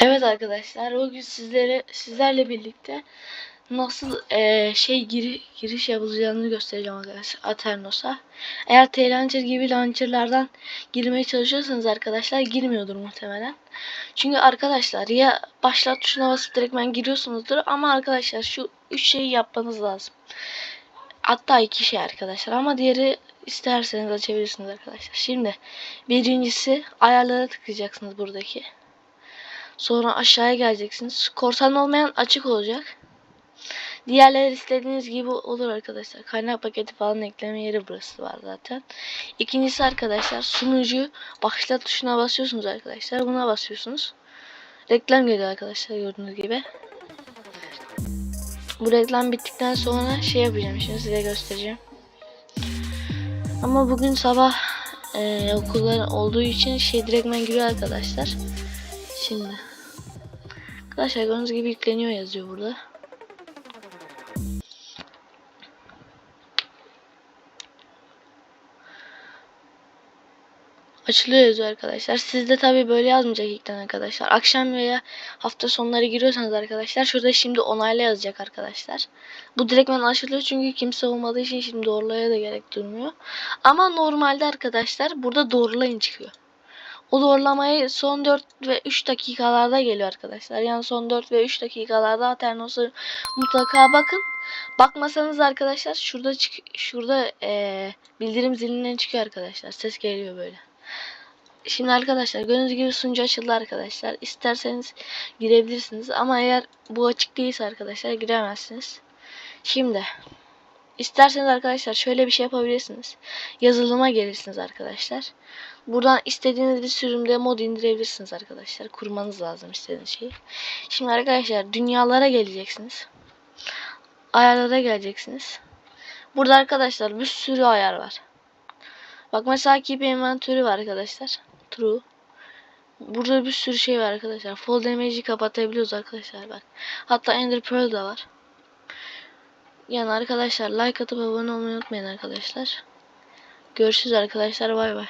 Evet arkadaşlar bugün sizlere sizlerle birlikte nasıl eee, şey giri, giriş yapılacağını göstereceğim arkadaşlar Aternos'a. Eğer T-Launcher gibi launcherlardan girmeye çalışıyorsanız arkadaşlar girmiyordur muhtemelen. Çünkü arkadaşlar ya başlat tuşuna basıp direktmen giriyorsunuzdur ama arkadaşlar şu üç şeyi yapmanız lazım. Hatta iki şey arkadaşlar ama diğeri isterseniz açabilirsiniz arkadaşlar. Şimdi birincisi ayarlara tıklayacaksınız buradaki. Sonra aşağıya geleceksiniz. Korsan olmayan açık olacak. Diğerleri istediğiniz gibi olur arkadaşlar. Kaynak paketi falan ekleme yeri burası var zaten. İkincisi arkadaşlar sunucu başlat tuşuna basıyorsunuz arkadaşlar. Buna basıyorsunuz. Reklam geliyor arkadaşlar gördüğünüz gibi. Bu reklam bittikten sonra şey yapacağım şimdi size göstereceğim. Ama bugün sabah e, okullar olduğu için şey direktmen giriyor arkadaşlar. Şimdi. Arkadaşlar gördüğünüz gibi yükleniyor yazıyor burada. Açılıyor yazıyor arkadaşlar. Sizde tabi böyle yazmayacak ilkten arkadaşlar. Akşam veya hafta sonları giriyorsanız arkadaşlar şurada şimdi onayla yazacak arkadaşlar. Bu direktmen açılıyor çünkü kimse olmadığı için şimdi doğrulaya da gerek durmuyor. Ama normalde arkadaşlar burada doğrulayın çıkıyor. O doğrulamayı son 4 ve 3 dakikalarda geliyor arkadaşlar. Yani son 4 ve 3 dakikalarda Aternos'u mutlaka bakın. Bakmasanız arkadaşlar şurada çık şurada eee, bildirim zilinden çıkıyor arkadaşlar. Ses geliyor böyle. Şimdi arkadaşlar gördüğünüz gibi sunucu açıldı arkadaşlar. İsterseniz girebilirsiniz ama eğer bu açık değilse arkadaşlar giremezsiniz. Şimdi isterseniz arkadaşlar şöyle bir şey yapabilirsiniz. Yazılıma gelirsiniz arkadaşlar. Buradan istediğiniz bir sürümde mod indirebilirsiniz arkadaşlar. Kurmanız lazım istediğiniz şeyi. Şimdi arkadaşlar dünyalara geleceksiniz. Ayarlara geleceksiniz. Burada arkadaşlar bir sürü ayar var. Bak mesela keep inventörü var arkadaşlar. True. Burada bir sürü şey var arkadaşlar. Fall damage'i kapatabiliyoruz arkadaşlar bak. Hatta Ender Pearl da var. Yani arkadaşlar like atıp abone olmayı unutmayın arkadaşlar. Görüşürüz arkadaşlar bay bay.